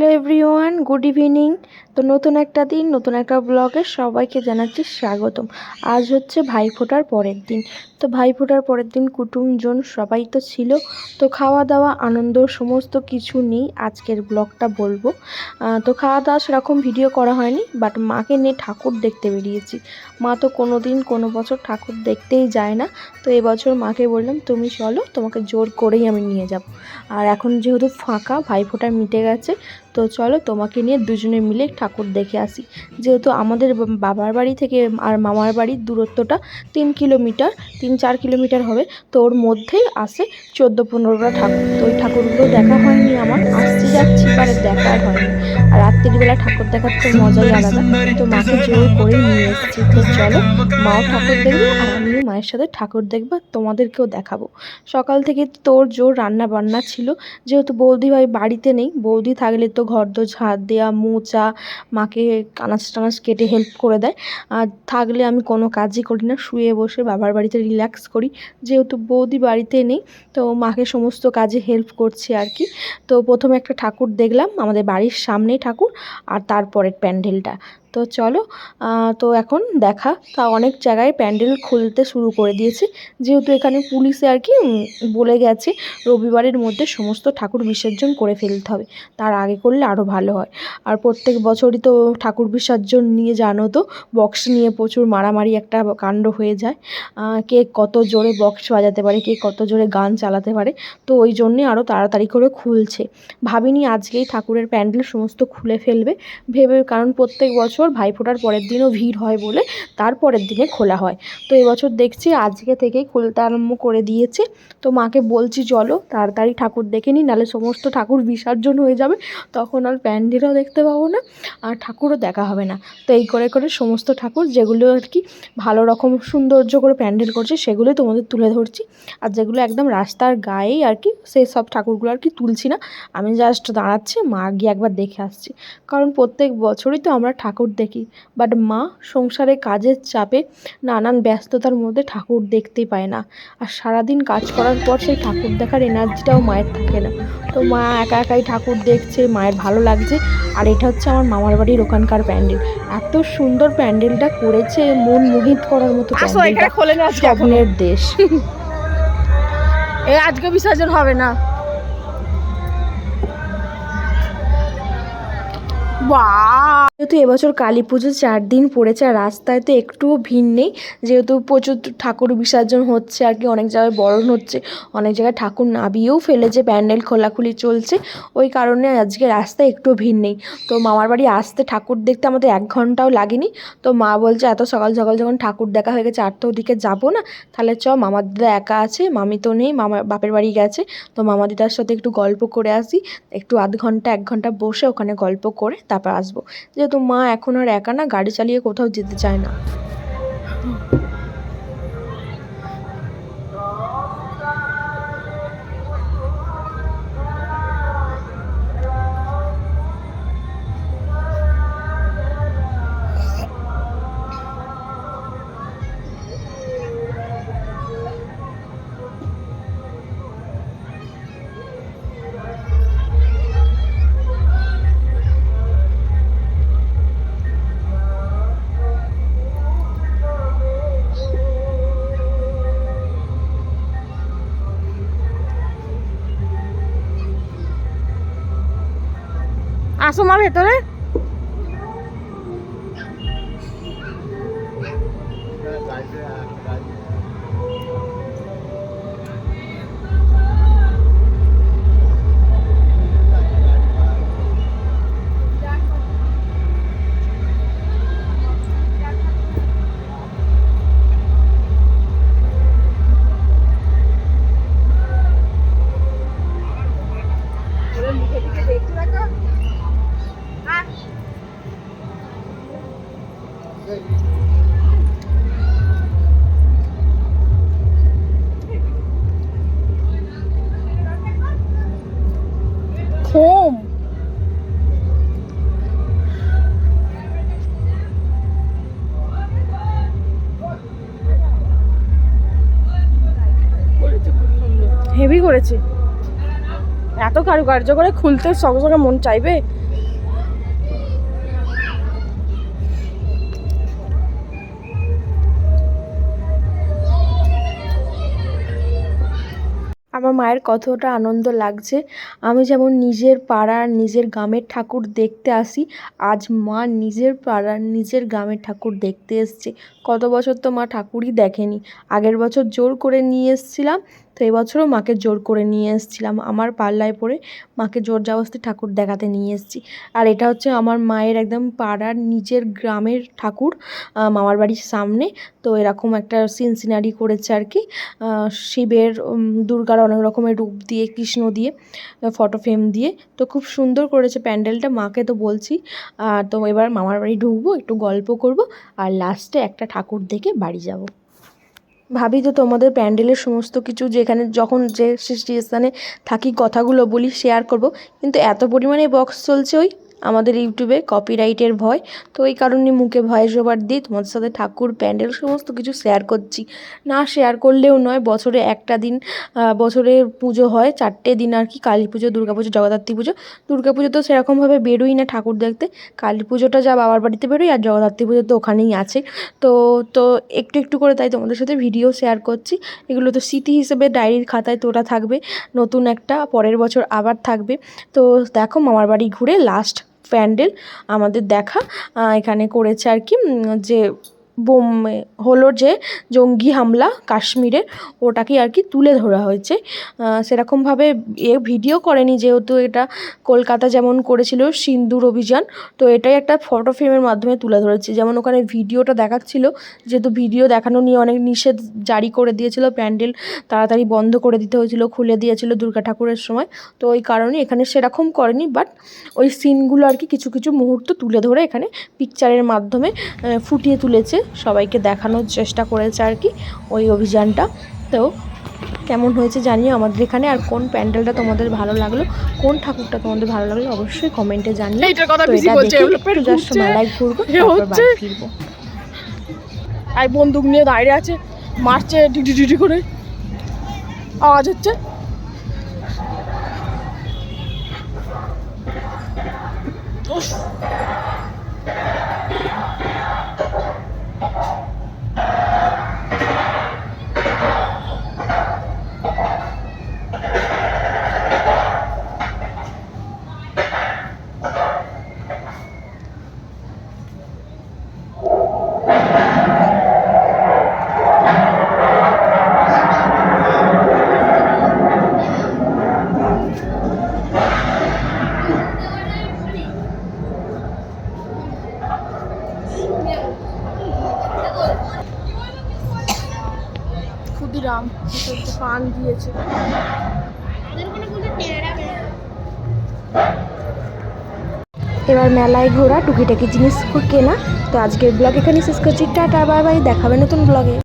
Hello everyone, good evening. তো নতুন একটা দিন, নতুন একটা ব্লগে সবাইকে জানাচ্ছি স্বাগতম। আজ হচ্ছে ভাইফোঁটার পরের দিন। তো ভাইফোঁটার পরের দিন কুটুমজন সবাই তো ছিল। তো খাওয়া দাওয়া আনন্দ, সমস্ত কিছু নিয়ে আজকের ব্লগটা বলব। তো খাওয়া দাওয়া সেরকম ভিডিও করা হয়নি বাট মাকে নিয়ে ঠাকুর দেখতে বেরিয়েছি। মা তো কোনো দিন কোনো বছর ঠাকুর দেখতেই যায় না। তো এবছর মাকে বললাম, তুমি চলো, তোমাকে জোর করেই আমি নিয়ে যাব। আর এখন যেহেতু ফাঁকা ভাইফোঁটা মিটে গেছে তো চলো তোমাকে নিয়ে দুজনে মিলে ঠাকুর দেখে আসি। যেহেতু আমাদের বাবার বাড়ি থেকে আর মামার বাড়ির দূরত্বটা তিন কিলোমিটার, তিন চার কিলোমিটার হবে। তো ওর মধ্যেই আসে চোদ্দ পনেরোটা ঠাকুর। তো ওই ঠাকুরগুলো দেখা হয়নি আমার। আসছি যাচ্ছি, পারে দেখা হয়নি। আর রাত্রিবেলা ঠাকুর দেখার তো মজাই আলাদা। তো মাকে জোর করে নিয়ে এসেছি। তো চলো মাও ঠাকুর দেখবে আর আমিও মায়ের সাথে ঠাকুর দেখব তোমাদেরকেও দেখাবো। সকাল থেকে তোর জোর রান্না বান্না ছিল। যেহেতু বৌদি ভাই বাড়িতে নেই, বৌদি থাকলে তো ঘর দোর ঝাড় দেওয়া মোচা, মাকে কানাচ টানাচ কেটে হেল্প করে দেয়। আর থাকলে আমি কোনো কাজই করি না, শুয়ে বসে বাবার বাড়িতে রিল্যাক্স করি। যেহেতু বৌদি বাড়িতে নেই, তো মাকে সমস্ত কাজে হেল্প করছি আর কি। তো প্রথমে একটা ঠাকুর দেখলাম, আমাদের বাড়ির সামনেই ঠাকুর, আর তারপরের প্যান্ডেলটা। তো চলো তো এখন দেখা। তা অনেক জায়গায় প্যান্ডেল খুলতে শুরু করে দিয়েছে। যেহেতু এখানে পুলিশে আর কি বলে গেছে, রবিবারের মধ্যে সমস্ত ঠাকুর বিসর্জন করে ফেলতে হবে। তার আগে করলে আরও ভালো হয়। আর প্রত্যেক বছরই তো ঠাকুর বিসর্জন নিয়ে জানো তো, বক্স নিয়ে প্রচুর মারামারি একটা কাণ্ড হয়ে যায়। কে কত জোরে বক্স বাজাতে পারে, কে কত জোরে গান চালাতে পারে, তো ওই জন্যে আরও তাড়াতাড়ি করে খুলছে। ভাবিনি আজকেই ঠাকুরের প্যান্ডেল সমস্ত খুলে ফেলবে। ভেবে, কারণ প্রত্যেক বছর ভাইফোঁটার পরের দিনও ভিড় হয় বলে তারপরের দিনে খোলা হয়। তো এবছর দেখছি আজকে থেকেই খুলতে আরম্ভ করে দিয়েছে। তো মাকে বলছি, চলো তাড়াতাড়ি ঠাকুর দেখে নিই নাহলে সমস্ত ঠাকুর বিসর্জন হয়ে যাবে। তখন আর প্যান্ডেলও দেখতে পাবো না, আর ঠাকুরও দেখা হবে না। তো এই করে করে সমস্ত ঠাকুর যেগুলো আর কি ভালো রকম সৌন্দর্য করে প্যান্ডেল করছে, সেগুলোই তোমাদের তুলে ধরছি। আর যেগুলো একদম রাস্তার গায়েই আর কি, সেই সব ঠাকুরগুলো আর কি তুলছি না। আমি জাস্ট দাঁড়াচ্ছি, মা গিয়ে একবার দেখে আসছি। কারণ প্রত্যেক বছরই তো আমরা ঠাকুর দেখি। বাট মা সংসারে কাজের চাপে নানান ব্যস্ততার মধ্যে ঠাকুর দেখতে পায় না। আর সারাদিন কাজ করার পর সেই ঠাকুর দেখার এনার্জিটাও মায়ের থাকে না। তো মা একা একাই ঠাকুর দেখছে মায়ের ভালো লাগছে। আর এটা হচ্ছে আমার মামার বাড়ির ওখানকার প্যান্ডেল। এত সুন্দর প্যান্ডেলটা করেছে মন মোহিত করার মতো। স্বপ্নের দেশ। আজকে বিসর্জন হবে না। বাহ! যেহেতু এবছর কালী পুজো চার দিন পড়েছে, আর রাস্তায় তো একটুও ভিড় নেই। যেহেতু প্রচুর ঠাকুর বিসর্জন হচ্ছে আর কি, অনেক জায়গায় বরণ হচ্ছে, অনেক জায়গায় ঠাকুর নাবিয়েও ফেলেছে, প্যান্ডেল খোলাখুলি চলছে। ওই কারণে আজকে রাস্তায় একটু ভিড় নেই। তো মামার বাড়ি আসতে ঠাকুর দেখতে আমাদের এক ঘন্টাও লাগেনি। তো মা বলছে, এত সকাল সকাল যখন ঠাকুর দেখা হয়ে গেছে, আর তো ওদিকে যাব না। তাহলে চ, মামার দিদা একা আছে, মামি তো নেই মামার বাপের বাড়ি গেছে। তো মামা দিদার সাথে একটু গল্প করে আসি। একটু আধ ঘণ্টা, এক ঘণ্টা বসে ওখানে গল্প করে তারপর আসব। যেহেতু মা এখন আর একা না গাড়ি চালিয়ে কোথাও যেতে চায় না। আসো মা ভেতরে home. হেভি করেছে এত কারুকার্য করে খুলতে সঙ্গে সঙ্গে মন চাইবে আমার মায়ের কতটা আনন্দ লাগছে। আমি যেমন নিজের পাড়ার নিজের গ্রামের ঠাকুর দেখতে আসি, আজ মা নিজের পাড়ার নিজের গ্রামের ঠাকুর দেখতে এসছে। কত বছর তো মা ঠাকুরই দেখেনি। আগের বছর জোর করে নিয়ে এসছিলাম তো এবছরও মাকে জোর করে নিয়ে এসছিলাম। আমার পাল্লায় পড়ে মাকে জোর জবরদস্তি ঠাকুর দেখাতে নিয়ে এসেছি। আর এটা হচ্ছে আমার মায়ের একদম পাড়ার নিজের গ্রামের ঠাকুর মামার বাড়ির সামনে। তো এরকম একটা সিন সিনারি করেছে আর কি। শিবের দুর্গার অনেক রকমের রূপ দিয়ে, কৃষ্ণ দিয়ে, ফটো ফ্রেম দিয়ে। তো খুব সুন্দর করেছে প্যান্ডেলটা, মাকে তো বলছি। আর তো এবার মামার বাড়ি ঢুকবো, একটু গল্প করব। আর লাস্টে একটা ঠাকুর দেখে বাড়ি যাব। ভাবি তো তোমাদের প্যান্ডেলের সমস্ত কিছু যেখানে যখন যে স্থানে থাকি কথাগুলো বলি শেয়ার করব। কিন্তু এত পরিমাণে বক্স চলছে ওই আমাদের ইউটিউবে কপিরাইটের ভয়। তো এই কারণে মুখে ভয়েস ওভার দিয়ে তোমাদের সাথে ঠাকুর, প্যান্ডেল সমস্ত কিছু শেয়ার করছি। না শেয়ার করলেও নয়, বছরে একটা দিন বছরে পুজো হয়, চারটে দিন আর কি, কালী পুজো, দুর্গা পুজো, জগদ্ধাত্রী পুজো। দুর্গা পুজো তো সেরকমভাবে বেরোই না ঠাকুর দেখতে। কালী পুজোটা যা বাবার বাড়িতে বেরোই আর জগদ্ধাত্রী পুজো তো ওখানেই আছে। তো তো একটু একটু করে তাই তোমাদের সাথে ভিডিও শেয়ার করছি। এগুলো তো স্মৃতি হিসেবে ডায়েরির খাতায় তোলা থাকবে। নতুন একটা, পরের বছর আবার থাকবে। তো দেখো মামার বাড়ি ঘুরে লাস্ট প্যান্ডেল আমাদের দেখা এখানে করেছে আর কি যে বোম হলো যে জঙ্গি হামলা কাশ্মীরের ওটাকে আর কি তুলে ধরা হয়েছে। সেরকমভাবে এ ভিডিও করেনি যেহেতু এটা কলকাতা যেমন করেছিল সিন্দুর অভিযান, তো এটাই একটা ফটো ফ্রেমের মাধ্যমে তুলে ধরেছে। যেমন ওখানে ভিডিওটা দেখাচ্ছিল, যেহেতু ভিডিও দেখানো নিয়ে অনেক নিষেধ জারি করে দিয়েছিল, প্যান্ডেল তাড়াতাড়ি বন্ধ করে দিতে হয়েছিল, খুলে দিয়েছিল দুর্গা ঠাকুরের সময়, তো ওই কারণে এখানে সেরকম করেনি। বাট ওই সিনগুলো আর কি কিছু কিছু মুহূর্ত তুলে ধরে এখানে পিকচারের মাধ্যমে ফুটিয়ে তুলেছে। সবাইকে দেখানোর চেষ্টা করেছে আর কি ওই অভিযানটা। তো কেমন হয়েছে জানিও আমাদের এখানে আর কোন প্যান্ডেলটা তোমাদের ভালো লাগল কোন ঠাকুরটা তোমাদের ভালো লাগল অবশ্যই কমেন্টে জানিও। কথা বেশি বলছে ঘুরবো হচ্ছে। ফিরবো। আর বন্দুক নিয়ে দাঁড়িয়ে আছে মারছে ডিটি ডিটি করে। আওয়াজ হচ্ছে। উফ, ক্ষুদিরাম পান দিয়েছে এবার মেলায় ঘোরা টুকিটাকি জিনিস কেনা। তো আজকের ব্লগ এখানে শেষ করছি। টাটা, বাই বাই, দেখাবে নতুন ব্লগে।